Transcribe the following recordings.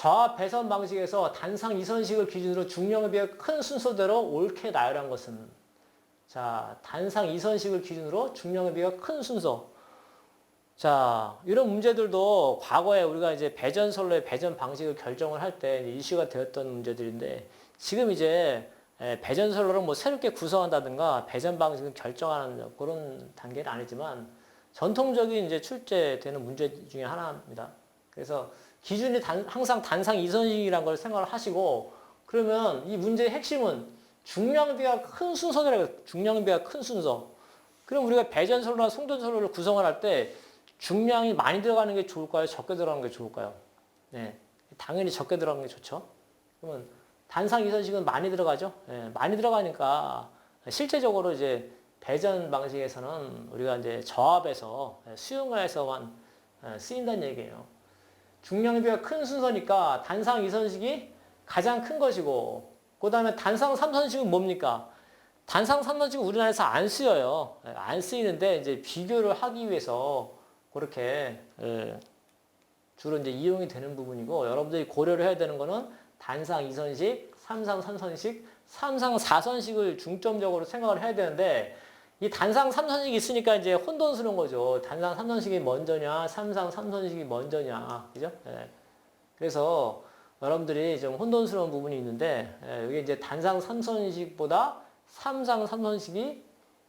저하 배선 방식에서 단상 이선식을 기준으로 중량에 비해 큰 순서대로 옳게 나열한 것은 자 단상 이선식을 기준으로 중량에 비해 큰 순서 자 이런 문제들도 과거에 우리가 이제 배전선로의 배전 방식을 결정을 할 때 이슈가 되었던 문제들인데 지금 이제 에, 배전선로를 뭐 새롭게 구성한다든가 배전 방식을 결정하는 그런 단계는 아니지만 전통적인 이제 출제되는 문제 중에 하나입니다. 그래서 기준이 단- 항상 단상 이선식이라는 걸 생각을 하시고 그러면 이 문제의 핵심은 중량비가 큰 순서라고 해요. 중량비가 큰 순서. 그럼 우리가 배전선로나 송전선로를 구성을 할 때 중량이 많이 들어가는 게 좋을까요? 적게 들어가는 게 좋을까요? 네. 당연히 적게 들어가는 게 좋죠. 그러면 단상 이선식은 많이 들어가죠. 예, 많이 들어가니까 실제적으로 이제 배전 방식에서는 우리가 이제 저압에서 예, 수용가에서만 예, 쓰인다는 얘기예요. 중량비가 큰 순서니까 단상 이선식이 가장 큰 것이고 그 다음에 단상 삼선식은 뭡니까? 단상 삼선식은 우리나라에서 안 쓰여요. 예, 안 쓰이는데 이제 비교를 하기 위해서 그렇게 예, 주로 이제 이용이 되는 부분이고 여러분들이 고려를 해야 되는 거는 단상 이선식, 삼상 삼선식, 삼상 사선식을 중점적으로 생각을 해야 되는데 이 단상 삼선식이 있으니까 이제 혼돈스러운 거죠. 단상 삼선식이 먼저냐, 삼상 삼선식이 먼저냐, 그죠? 예. 그래서 여러분들이 좀 혼돈스러운 부분이 있는데 예, 이게 이제 단상 삼선식보다 삼상 삼선식이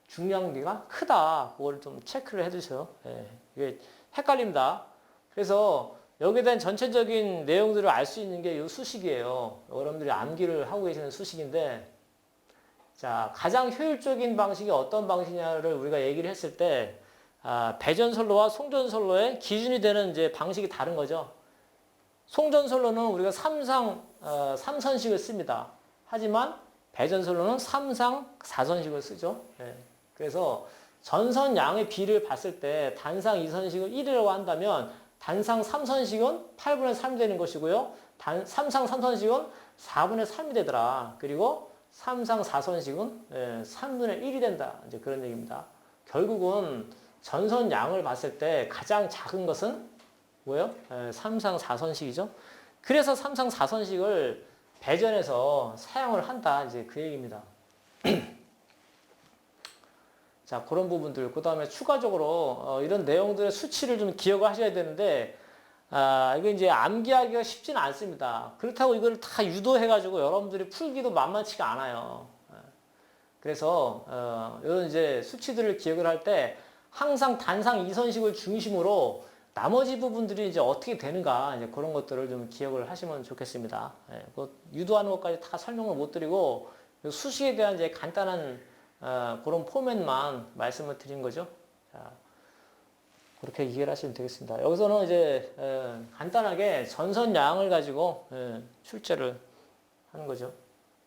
중량비가 크다. 그걸 좀 체크를 해주세요. 예, 이게 헷갈립니다. 그래서 여기에 대한 전체적인 내용들을 알 수 있는 게 이 수식이에요. 여러분들이 암기를 하고 계시는 수식인데, 자, 가장 효율적인 방식이 어떤 방식이냐를 우리가 얘기를 했을 때, 아, 배전선로와 송전선로의 기준이 되는 이제 방식이 다른 거죠. 송전선로는 우리가 삼상, 어, 삼선식을 씁니다. 하지만 배전선로는 삼상, 사선식을 쓰죠. 예. 그래서 전선 양의 비를 봤을 때 단상 2선식을 1이라고 한다면 단상 3선식은 8분의 3이 되는 것이고요. 단, 삼상 3선식은 4분의 3이 되더라. 그리고 삼상 4선식은 예, 3분의 1이 된다. 이제 그런 얘기입니다. 결국은 전선 양을 봤을 때 가장 작은 것은 뭐예요? 예, 삼상 4선식이죠. 그래서 삼상 4선식을 배전에서 사용을 한다. 이제 그 얘기입니다. 자, 그런 부분들. 그 다음에 추가적으로, 어, 이런 내용들의 수치를 좀 기억을 하셔야 되는데, 아, 이거 이제 암기하기가 쉽지는 않습니다. 그렇다고 이걸 다 유도해가지고 여러분들이 풀기도 만만치가 않아요. 예. 그래서, 어, 이런 이제 수치들을 기억을 할 때 항상 단상 이선식을 중심으로 나머지 부분들이 이제 어떻게 되는가, 이제 그런 것들을 좀 기억을 하시면 좋겠습니다. 예, 그 유도하는 것까지 다 설명을 못 드리고, 수식에 대한 이제 간단한 어, 그런 포맷만 말씀을 드린 거죠. 자, 그렇게 이해를 하시면 되겠습니다. 여기서는 이제 에, 간단하게 전선 양을 가지고 에, 출제를 하는 거죠.